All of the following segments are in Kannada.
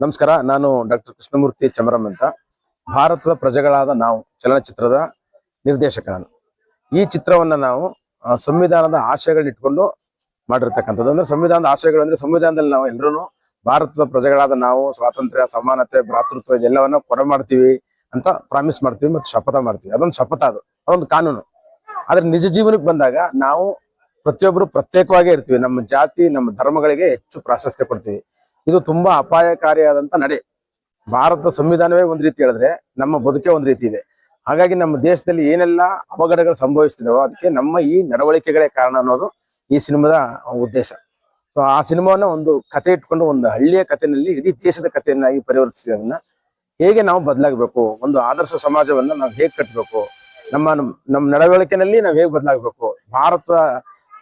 ನಮಸ್ಕಾರ, ನಾನು ಡಾಕ್ಟರ್ ಕೃಷ್ಣಮೂರ್ತಿ ಚಮರಂ ಅಂತ. ಭಾರತದ ಪ್ರಜೆಗಳಾದ ನಾವು, ಚಲನಚಿತ್ರದ ನಿರ್ದೇಶಕ ನಾನು ಈ ಚಿತ್ರವನ್ನ ನಾವು ಸಂವಿಧಾನದ ಆಶಯಗಳನ್ನ ಇಟ್ಕೊಂಡು ಮಾಡಿರ್ತಕ್ಕಂಥದ್ದು. ಅಂದ್ರೆ ಸಂವಿಧಾನದ ಆಶಯಗಳು ಅಂದ್ರೆ ಸಂವಿಧಾನದಲ್ಲಿ ನಾವು ಎಲ್ಲರೂ ಭಾರತದ ಪ್ರಜೆಗಳಾದ ನಾವು, ಸ್ವಾತಂತ್ರ್ಯ, ಸಮಾನತೆ, ಭ್ರಾತೃತ್ವ ಇದೆಲ್ಲವನ್ನ ಕೊಡ ಮಾಡ್ತೀವಿ ಅಂತ ಪ್ರಾಮಿಸ್ ಮಾಡ್ತೀವಿ ಮತ್ತು ಶಪಥ ಮಾಡ್ತೀವಿ. ಅದೊಂದು ಶಪಥ ಅದು, ಅದೊಂದು ಕಾನೂನು. ಆದ್ರೆ ನಿಜ ಜೀವನಕ್ಕೆ ಬಂದಾಗ ನಾವು ಪ್ರತಿಯೊಬ್ಬರು ಪ್ರತ್ಯೇಕವಾಗೇ ಇರ್ತೀವಿ. ನಮ್ಮ ಜಾತಿ, ನಮ್ಮ ಧರ್ಮಗಳಿಗೆ ಹೆಚ್ಚು ಪ್ರಾಶಸ್ತ್ಯ ಕೊಡ್ತೀವಿ. ಇದು ತುಂಬಾ ಅಪಾಯಕಾರಿಯಾದಂತ ನಡೆ. ಭಾರತ ಸಂವಿಧಾನವೇ ಒಂದ್ ರೀತಿ ಹೇಳಿದ್ರೆ ನಮ್ಮ ಬದುಕೆ ಒಂದ್ ರೀತಿ ಇದೆ. ಹಾಗಾಗಿ ನಮ್ಮ ದೇಶದಲ್ಲಿ ಏನೆಲ್ಲ ಅವಘಡಗಳು ಸಂಭವಿಸ್ತಿದಾವೋ ಅದಕ್ಕೆ ನಮ್ಮ ಈ ನಡವಳಿಕೆಗಳೇ ಕಾರಣ ಅನ್ನೋದು ಈ ಸಿನಿಮಾದ ಉದ್ದೇಶ. ಸೊ ಆ ಸಿನಿಮಾವನ್ನ ಒಂದು ಕತೆ ಇಟ್ಕೊಂಡು ಒಂದು ಹಳ್ಳಿಯ ಕಥೆನಲ್ಲಿ ಇಡೀ ದೇಶದ ಕಥೆಯನ್ನಾಗಿ ಪರಿವರ್ತಿಸಿದೆ ಅದನ್ನ. ಹೇಗೆ ನಾವು ಬದಲಾಗಬೇಕು? ಒಂದು ಆದರ್ಶ ಸಮಾಜವನ್ನ ನಾವು ಹೇಗೆ ಕಟ್ಟಬೇಕು ನಮ್ಮ ನಮ್ಮ ನಡವಳಿಕೆನಲ್ಲಿ ನಾವು ಹೇಗೆ ಬದಲಾಗಬೇಕು? ಭಾರತ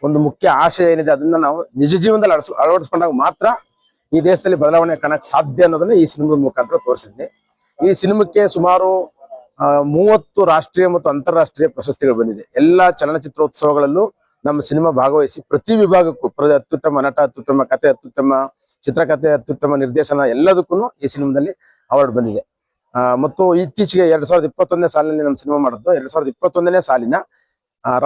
ಒಂದು ಮುಖ್ಯ ಆಶಯ ಏನಿದೆ ಅದನ್ನ ನಾವು ನಿಜ ಜೀವನದಲ್ಲಿ ಅಳವಡಿಸ್, ಅಳವಡಿಸ್ಕೊಂಡಾಗ ಮಾತ್ರ ಈ ದೇಶದಲ್ಲಿ ಬದಲಾವಣೆ ಕಾಣಕ್ ಸಾಧ್ಯ ಅನ್ನೋದನ್ನ ಈ ಸಿನಿಮಾದ ಮುಖಾಂತರ ತೋರಿಸಿದ್ನಿ ಈ ಸಿನಿಮಾಕ್ಕೆ ಸುಮಾರು ಮೂವತ್ತು ರಾಷ್ಟ್ರೀಯ ಮತ್ತು ಅಂತಾರಾಷ್ಟ್ರೀಯ ಪ್ರಶಸ್ತಿಗಳು ಬಂದಿದೆ. ಎಲ್ಲಾ ಚಲನಚಿತ್ರೋತ್ಸವಗಳಲ್ಲೂ ನಮ್ಮ ಸಿನಿಮಾ ಭಾಗವಹಿಸಿ ಪ್ರತಿ ವಿಭಾಗಕ್ಕೂ ಅತ್ಯುತ್ತಮ ನಟ, ಅತ್ಯುತ್ತಮ ಕತೆ, ಅತ್ಯುತ್ತಮ ಚಿತ್ರಕಥೆ ಅತ್ಯುತ್ತಮ ನಿರ್ದೇಶನ ಎಲ್ಲದಕ್ಕೂ ಈ ಸಿನಿಮಾದಲ್ಲಿ ಅವಾರ್ಡ್ ಬಂದಿದೆ. ಮತ್ತು ಇತ್ತೀಚೆಗೆ ಎರಡ್ ಸಾವಿರದ ಇಪ್ಪತ್ತೊಂದನೇ ಸಾಲಿನಲ್ಲಿ ನಮ್ಮ ಸಿನಿಮಾ ಮಾಡಿದ್ದು, ಎರಡ್ ಸಾವಿರದ ಇಪ್ಪತ್ತೊಂದನೇ ಸಾಲಿನ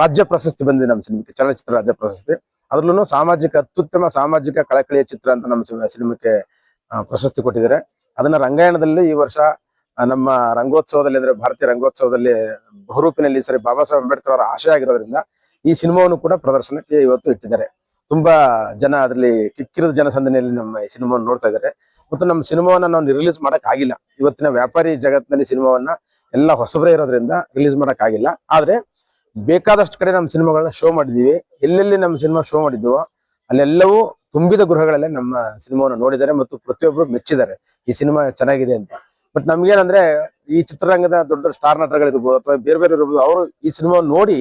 ರಾಜ್ಯ ಪ್ರಶಸ್ತಿ ಬಂದಿದೆ ನಮ್ಮ ಸಿನಿಮಾಕ್ಕೆ, ಚಲನಚಿತ್ರ ರಾಜ್ಯ ಪ್ರಶಸ್ತಿ. ಅದ್ರಲ್ಲೂ ಸಾಮಾಜಿಕ, ಅತ್ಯುತ್ತಮ ಸಾಮಾಜಿಕ ಕಳಕಳಿಯ ಚಿತ್ರ ಅಂತ ನಮ್ಮ ಸಿನಿಮಾ- ಸಿನಿಮಾಕ್ಕೆ ಪ್ರಶಸ್ತಿ ಕೊಟ್ಟಿದ್ದಾರೆ. ಅದನ್ನ ರಂಗಾಯಣದಲ್ಲಿ ಈ ವರ್ಷ ನಮ್ಮ ರಂಗೋತ್ಸವದಲ್ಲಿ ಅಂದ್ರೆ ಭಾರತೀಯ ರಂಗೋತ್ಸವದಲ್ಲಿ ಬಹುರೂಪಿನಲ್ಲಿ ಸರಿ ಬಾಬಾ ಸಾಹೇಬ್ ಅಂಬೇಡ್ಕರ್ ಅವರ ಆಶಯ ಆಗಿರೋದ್ರಿಂದ ಈ ಸಿನಿಮಾವನ್ನು ಕೂಡ ಪ್ರದರ್ಶನಕ್ಕೆ ಇವತ್ತು ಇಟ್ಟಿದ್ದಾರೆ. ತುಂಬಾ ಜನ ಅದರಲ್ಲಿ ಕಿಕ್ಕಿರದ ಜನಸಂದಣಿಯಲ್ಲಿ ನಮ್ಮ ಈ ಸಿನಿಮಾವನ್ನು ನೋಡ್ತಾ ಇದ್ದಾರೆ. ಮತ್ತು ನಮ್ಮ ಸಿನಿಮಾವನ್ನ ನಾವು ರಿಲೀಸ್ ಮಾಡಕ್ ಆಗಿಲ್ಲ ಇವತ್ತಿನ ವ್ಯಾಪಾರಿ ಜಗತ್ತಿನಲ್ಲಿ ಸಿನಿಮಾವನ್ನ ಎಲ್ಲ ಹೊಸಬರೇ ಇರೋದ್ರಿಂದ ರಿಲೀಸ್ ಮಾಡಕ್ ಆಗಿಲ್ಲ ಆದ್ರೆ ಬೇಕಾದಷ್ಟು ಕಡೆ ನಮ್ಮ ಸಿನಿಮಾಗಳನ್ನ ಶೋ ಮಾಡಿದೀವಿ ಎಲ್ಲೆಲ್ಲಿ ನಮ್ಮ ಸಿನಿಮಾ ಶೋ ಮಾಡಿದ್ವೋ ಅಲ್ಲೆಲ್ಲವೂ ತುಂಬಿದ ಗೃಹಗಳಲ್ಲೇ ನಮ್ಮ ಸಿನಿಮಾವನ್ನು ನೋಡಿದ್ದಾರೆ ಮತ್ತು ಪ್ರತಿಯೊಬ್ಬರು ಮೆಚ್ಚಿದ್ದಾರೆ. ಈ ಸಿನಿಮಾ ಚೆನ್ನಾಗಿದೆ ಅಂತ. ಬಟ್ ನಮ್ಗೇನಂದ್ರೆ ಈ ಚಿತ್ರರಂಗದ ದೊಡ್ಡ ದೊಡ್ಡ ಸ್ಟಾರ್ ನಟಗಳಿರ್ಬೋದು ಅಥವಾ ಬೇರೆ ಬೇರೆ ಇರ್ಬೋದು, ಅವರು ಈ ಸಿನಿಮಾ ನೋಡಿ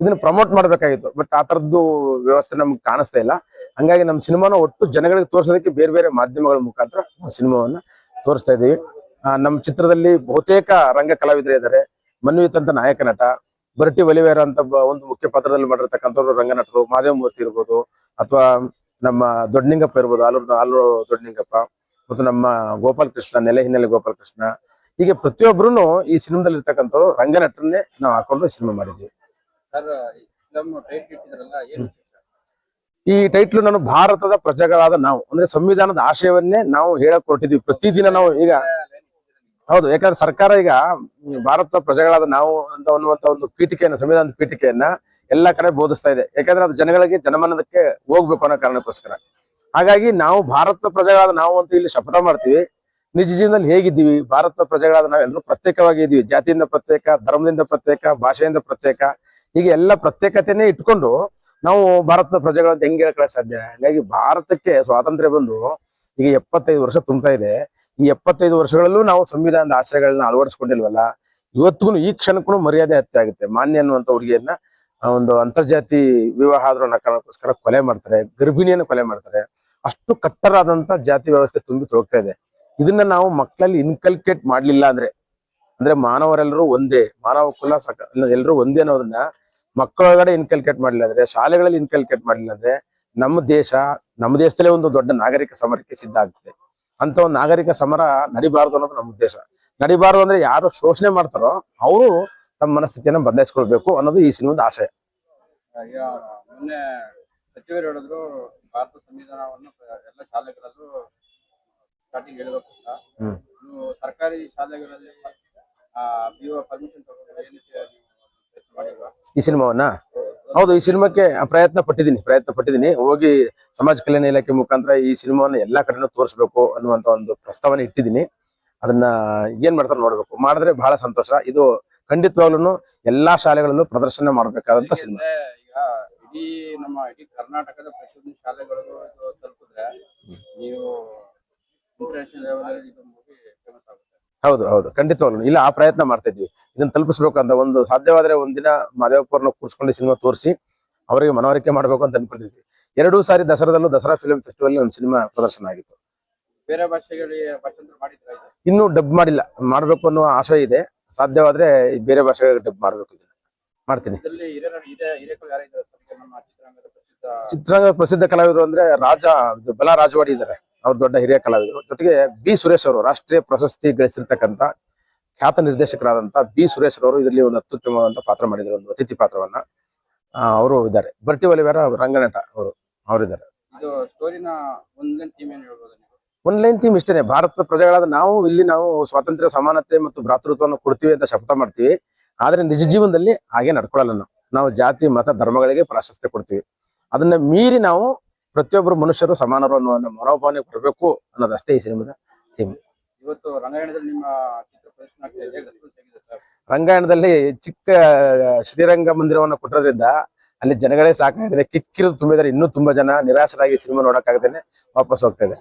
ಇದನ್ನ ಪ್ರಮೋಟ್ ಮಾಡ್ಬೇಕಾಗಿತ್ತು. ಬಟ್ ಆ ತರದ್ದು ವ್ಯವಸ್ಥೆ ನಮ್ಗೆ ಕಾಣಿಸ್ತಾ ಇಲ್ಲ. ಹಂಗಾಗಿ ನಮ್ಮ ಸಿನಿಮಾನ ಒಟ್ಟು ಜನಗಳಿಗೆ ತೋರ್ಸೋದಕ್ಕೆ ಬೇರೆ ಬೇರೆ ಮಾಧ್ಯಮಗಳ ಮುಖಾಂತರ ಸಿನಿಮಾವನ್ನ ತೋರಿಸ್ತಾ ಇದೀವಿ ನಮ್ಮ ಚಿತ್ರದಲ್ಲಿ ಬಹುತೇಕ ರಂಗ ಕಲಾವಿದರು ಇದ್ದಾರೆ. ಮನ್ವಿತ್ ಅಂತ ನಾಯಕ ನಟ ಬರಟಿ ಒಲಿವೇರ ಅಂತ ಒಂದು ಮುಖ್ಯ ಪಾತ್ರದಲ್ಲಿ ಮಾಡಿರ್ತಕ್ಕಂಥವ್ರು ರಂಗನಟರು ಮಾದೇವ ಮೂರ್ತಿ ಇರ್ಬೋದು ಅಥವಾ ನಮ್ಮ ದೊಡ್ಡನಿಂಗಪ್ಪ ಇರ್ಬೋದು ಆಲೂರು ಆಲೂರು ದೊಡ್ಡನಿಂಗಪ್ಪ ಮತ್ತು ನಮ್ಮ ಗೋಪಾಲ್ ಕೃಷ್ಣ ನೆಲೆ ಹಿನ್ನೆಲೆ ಗೋಪಾಲ್ ಕೃಷ್ಣ ಹೀಗೆ ಪ್ರತಿಯೊಬ್ಬರು ಈ ಸಿನಿಮಾದಲ್ಲಿ ಇರ್ತಕ್ಕಂಥವ್ರು ರಂಗನಟರನ್ನೇ ನಾವು ಹಾಕೊಂಡು ಸಿನಿಮಾ ಮಾಡಿದ್ವಿ. ಈ ಟೈಟ್ಲು ನಾನು ಭಾರತದ ಪ್ರಜೆಗಳಾದ ನಾವು ಅಂದ್ರೆ ಸಂವಿಧಾನದ ಆಶಯವನ್ನೇ ನಾವು ಹೇಳಕ್ ಹೊರಟಿದ್ವಿ. ಪ್ರತಿದಿನ ನಾವು ಈಗ ಹೌದು, ಯಾಕಂದ್ರೆ ಸರ್ಕಾರ ಈಗ ಭಾರತದ ಪ್ರಜೆಗಳಾದ ನಾವು ಅಂತ ಅನ್ನುವಂತ ಒಂದು ಪೀಠಿಕೆಯನ್ನ, ಸಂವಿಧಾನದ ಪೀಠಿಕೆಯನ್ನ ಎಲ್ಲಾ ಕಡೆ ಬೋಧಿಸ್ತಾ ಇದೆ. ಯಾಕಂದ್ರೆ ಅದು ಜನಗಳಿಗೆ ಜನಮನದಕ್ಕೆ ಹೋಗ್ಬೇಕು ಅನ್ನೋ ಕಾರಣಕ್ಕೋಸ್ಕರ. ಹಾಗಾಗಿ ನಾವು ಭಾರತದ ಪ್ರಜೆಗಳಾದ ನಾವು ಅಂತ ಇಲ್ಲಿ ಶಪಥ ಮಾಡ್ತೀವಿ. ನಿಜ ಜೀವನದಲ್ಲಿ ಹೇಗಿದ್ದೀವಿ? ಭಾರತದ ಪ್ರಜೆಗಳಾದ ನಾವೆಲ್ಲರೂ ಪ್ರತ್ಯೇಕವಾಗಿ ಇದ್ದೀವಿ ಜಾತಿಯಿಂದ ಪ್ರತ್ಯೇಕ, ಧರ್ಮದಿಂದ ಪ್ರತ್ಯೇಕ, ಭಾಷೆಯಿಂದ ಪ್ರತ್ಯೇಕ. ಹೀಗೆ ಎಲ್ಲ ಪ್ರತ್ಯೇಕತೆನೇ ಇಟ್ಕೊಂಡು ನಾವು ಭಾರತದ ಪ್ರಜೆಗಳಂತ ಹೆಂಗ್ ಹೇಳಕ್ ಸಾಧ್ಯ? ಹಾಗಾಗಿ ಭಾರತಕ್ಕೆ ಸ್ವಾತಂತ್ರ್ಯ ಬಂದು ಈಗ ಎಪ್ಪತ್ತೈದು ವರ್ಷ ತುಂಬ್ತಾ ಇದೆ. ಈ ಎಪ್ಪತ್ತೈದು ವರ್ಷಗಳಲ್ಲೂ ನಾವು ಸಂವಿಧಾನದ ಆಶಯಗಳನ್ನ ಅಳವಡಿಸ್ಕೊಂಡಿಲ್ವಲ್ಲ? ಇವತ್ತಿಗೂ ಈ ಕ್ಷಣಕ್ಕೂ ಮರ್ಯಾದೆ ಹತ್ಯೆ ಆಗುತ್ತೆ. ಮಾನ್ಯ ಅನ್ನುವಂತ ಹುಡುಗಿಯನ್ನ ಒಂದು ಅಂತರ್ಜಾತಿ ವಿವಾಹ ಆದ್ರೂ ಕಾರಣಕ್ಕೋಸ್ಕರ ಕೊಲೆ ಮಾಡ್ತಾರೆ, ಗರ್ಭಿಣಿಯನ್ನ ಕೊಲೆ ಮಾಡ್ತಾರೆ. ಅಷ್ಟು ಕಟ್ಟರಾದಂತ ಜಾತಿ ವ್ಯವಸ್ಥೆ ತುಂಬಿ ತೊಳಗ್ತಾ ಇದೆ. ಇದನ್ನ ನಾವು ಮಕ್ಕಳಲ್ಲಿ ಇನ್ಕಲ್ಕೇಟ್ ಮಾಡ್ಲಿಲ್ಲ ಅಂದ್ರೆ ಅಂದ್ರೆ ಮಾನವರೆಲ್ಲರೂ ಒಂದೇ, ಮಾನವ ಕುಲ ಸಕ, ಎಲ್ಲರೂ ಒಂದೇ ಅನ್ನೋದನ್ನ ಮಕ್ಕಳೊಳಗಡೆ ಇನ್ಕಲ್ಕೇಟ್ ಮಾಡಲಿಲ್ಲ ಅಂದ್ರೆ, ಶಾಲೆಗಳಲ್ಲಿ ಇನ್ಕಲ್ಕೇಟ್ ಮಾಡಲಿಲ್ಲ ಅಂದ್ರೆ ನಮ್ಮ ದೇಶ ನಮ್ಮ ದೇಶದಲ್ಲೇ ಒಂದು ದೊಡ್ಡ ನಾಗರಿಕ ಸಮರಕ್ಕೆ ಸಿದ್ಧ ಆಗ್ತದೆ. ಅಂತ ಒಂದು ನಾಗರಿಕ ಸಮರ ನಡಿಬಾರದು ಅನ್ನೋದು ನಮ್ಮ ಉದ್ದೇಶ. ನಡಿಬಾರದು ಅಂದ್ರೆ ಯಾರು ಶೋಷಣೆ ಮಾಡ್ತಾರೋ ಅವರು ತಮ್ಮ ಮನಸ್ಥಿತಿಯನ್ನ ಬದಲಾಯಿಸ್ಕೊಳ್ಬೇಕು ಅನ್ನೋದು ಈ ಸಿನಿಮಾದ ಆಶಯ ಮೊನ್ನೆ ಸಚಿವರು ಹೇಳಿದ್ರು ಭಾರತ ಸಂವಿಧಾನವನ್ನು ಎಲ್ಲ ಶಾಲೆಗಳಲ್ಲೂ ಸ್ಟಾರ್ಟಿಂಗ್ ಹೇಳಬೇಕು ಅಂತ. ಸರ್ಕಾರಿ ಶಾಲೆಗಳಲ್ಲಿ ಪರ್ಮಿಷನ್ ತಗೊಂಡು ಏನಕ್ಕೆ ನೀವು ಪ್ರಯತ್ನ ಮಾಡಿಲ್ವಾ ಈ ಸಿನಿಮಾವನ್ನ? ಹೌದು ಈ ಸಿನಿಮಾಕ್ಕೆ ಪ್ರಯತ್ನ ಪಟ್ಟಿದ್ದೀನಿ ಪ್ರಯತ್ನ ಪಟ್ಟಿದ್ದೀನಿ. ಹೋಗಿ ಸಮಾಜ ಕಲ್ಯಾಣ ಇಲಾಖೆ ಮುಖಾಂತರ ಈ ಸಿನಿಮಾವನ್ನ ಎಲ್ಲಾ ಕಡೆನೂ ತೋರಿಸ್ಬೇಕು ಅನ್ನುವಂತ ಒಂದು ಪ್ರಸ್ತಾವನೆ ಇಟ್ಟಿದ್ದೀನಿ. ಅದನ್ನ ಏನ್ ಮಾಡ್ತಾರೆ ನೋಡ್ಬೇಕು. ಮಾಡಿದ್ರೆ ಬಹಳ ಸಂತೋಷ. ಇದು ಖಂಡಿತವಾಗ್ಲೂ ಎಲ್ಲಾ ಶಾಲೆಗಳಲ್ಲೂ ಪ್ರದರ್ಶನ ಮಾಡ್ಬೇಕಾದಂತ ಸಿನಿಮಾ. ಈಗ ಇಡೀ ನಮ್ಮ ಇಡೀ ಕರ್ನಾಟಕದ ಪ್ರತಿಯೊಂದು ಶಾಲೆಗಳಿಗೂ ತಲುಪಿದ್ರೆ ನೀವು ಇಂಟರ್ನ್ಯಾಷನಲ್ ಲೆವೆಲ್ ಇದು ಮೂವಿ ಫೇಮಸ್ ಆಗುತ್ತೆ. ಹೌದು ಹೌದು. ಖಂಡಿತವಾಗ್ಲು. ಇಲ್ಲ ಆ ಪ್ರಯತ್ನ ಮಾಡ್ತಾ ಇದ್ವಿ ಇದನ್ನ ತಲುಪಿಸ್ಬೇಕು ಅಂತ ಒಂದು ಸಾಧ್ಯವಾದ್ರೆ ಒಂದಿನ ಮಾದೇವಪ್ಪವ್ರನ್ನ ಕೂರಿಸ್ಕೊಂಡು ಸಿನಿಮಾ ತೋರಿಸಿ ಅವರಿಗೆ ಮನವರಿಕೆ ಮಾಡ್ಬೇಕು ಅಂತ ಅನ್ಕೊಂಡಿದ್ವಿ. ಎರಡು ಸಾರಿ ದಸರಾದಲ್ಲೂ ದಸರಾ ಫಿಲ್ಮ್ ಫೆಸ್ಟಿವಲ್ ನಮ್ಮ ಸಿನಿಮಾ ಪ್ರದರ್ಶನ ಆಗಿತ್ತು. ಬೇರೆ ಭಾಷೆಗಳಿಗೆ ಇನ್ನೂ ಡಬ್ ಮಾಡಿಲ್ಲ. ಮಾಡ್ಬೇಕು ಅನ್ನೋ ಆಶೆ ಇದೆ. ಸಾಧ್ಯವಾದ್ರೆ ಬೇರೆ ಭಾಷೆಗಳಿಗೆ ಡಬ್ ಮಾಡ್ಬೇಕು ಇದನ್ನ. ಮಾಡ್ತೀನಿ. ಚಿತ್ರರಂಗದ ಪ್ರಸಿದ್ಧ ಚಿತ್ರರಂಗ ಪ್ರಸಿದ್ಧ ಕಲಾವಿದರು ಅಂದ್ರೆ ರಾಜ ಬಲ ರಾಜವಾಡಿ ಇದ್ದಾರೆ ಅವ್ರು ದೊಡ್ಡ ಹಿರಿಯ ಕಲಾವಿದರು. ಜೊತೆಗೆ ಬಿ ಸುರೇಶ್ ಅವರು ರಾಷ್ಟ್ರೀಯ ಪ್ರಶಸ್ತಿ ಗಳಿಸಿರ್ತಕ್ಕಂಥ ಖ್ಯಾತ ನಿರ್ದೇಶಕರಾದಂತ ಬಿ ಸುರೇಶ್ ಅವರು ಇದರಲ್ಲಿ ಒಂದು ಅತ್ಯುತ್ತಮವಾದ ಪಾತ್ರ ಮಾಡಿದ್ರು ಒಂದು ಅತಿಥಿ ಪಾತ್ರವನ್ನ. ಅವರು ಇದ್ದಾರೆ. ಬರ್ಟಿ ಒಲಿವೇರ ರಂಗನಟ ಅವರು ಅವರಿದ್ದಾರೆ. ಒನ್ ಲೈನ್ ಥೀಮ್ ಇಷ್ಟೇ ಭಾರತದ ಪ್ರಜೆಗಳಾದ ನಾವು ಇಲ್ಲಿ ನಾವು ಸ್ವಾತಂತ್ರ್ಯ ಸಮಾನತೆ ಮತ್ತು ಭ್ರಾತೃತ್ವವನ್ನು ಕೊಡ್ತೀವಿ ಅಂತ ಶಪಥ ಮಾಡ್ತೀವಿ. ಆದ್ರೆ ನಿಜ ಜೀವನದಲ್ಲಿ ಹಾಗೆ ನಡ್ಕೊಳ್ಳಲ್ಲ ನಾವು. ನಾವು ಜಾತಿ ಮತ ಧರ್ಮಗಳಿಗೆ ಪ್ರಾಶಸ್ತ್ಯ ಕೊಡ್ತೀವಿ. ಅದನ್ನ ಮೀರಿ ನಾವು ಪ್ರತಿಯೊಬ್ಬರು ಮನುಷ್ಯರು ಸಮಾನರು ಅನ್ನೋ ಒಂದು ಮನೋಭಾವನೆ ಕೊಡಬೇಕು ಅನ್ನೋದಷ್ಟೇ ಈ ಸಿನಿಮಾದ ಥೀಮ್ ಇವತ್ತು ರಂಗಾಯಣದಲ್ಲಿ ನಿಮ್ಮ ಚಿತ್ರ ಪ್ರದರ್ಶನ ಆಗ್ತಾ ಇದೆ ರೆಸ್ಪಾನ್ಸ್ ಹೇಗಿದೆ ಸರ್? ರಂಗಾಯಣದಲ್ಲಿ ಚಿಕ್ಕ ಶ್ರೀರಂಗ ಮಂದಿರವನ್ನು ಕೊಟ್ಟಿರೋದ್ರಿಂದ ಅಲ್ಲಿ ಜನಗಳೇ ಸಾಕಾಗಿದೆ. ಕಿಕ್ಕಿರೋದು ತುಂಬಿದ್ದಾರೆ. ಇನ್ನೂ ತುಂಬಾ ಜನ ನಿರಾಶರಾಗಿ ಸಿನಿಮಾ ನೋಡಕ್ಕಾಗದೇನೆ ವಾಪಸ್ ಹೋಗ್ತಾ ಇದೆ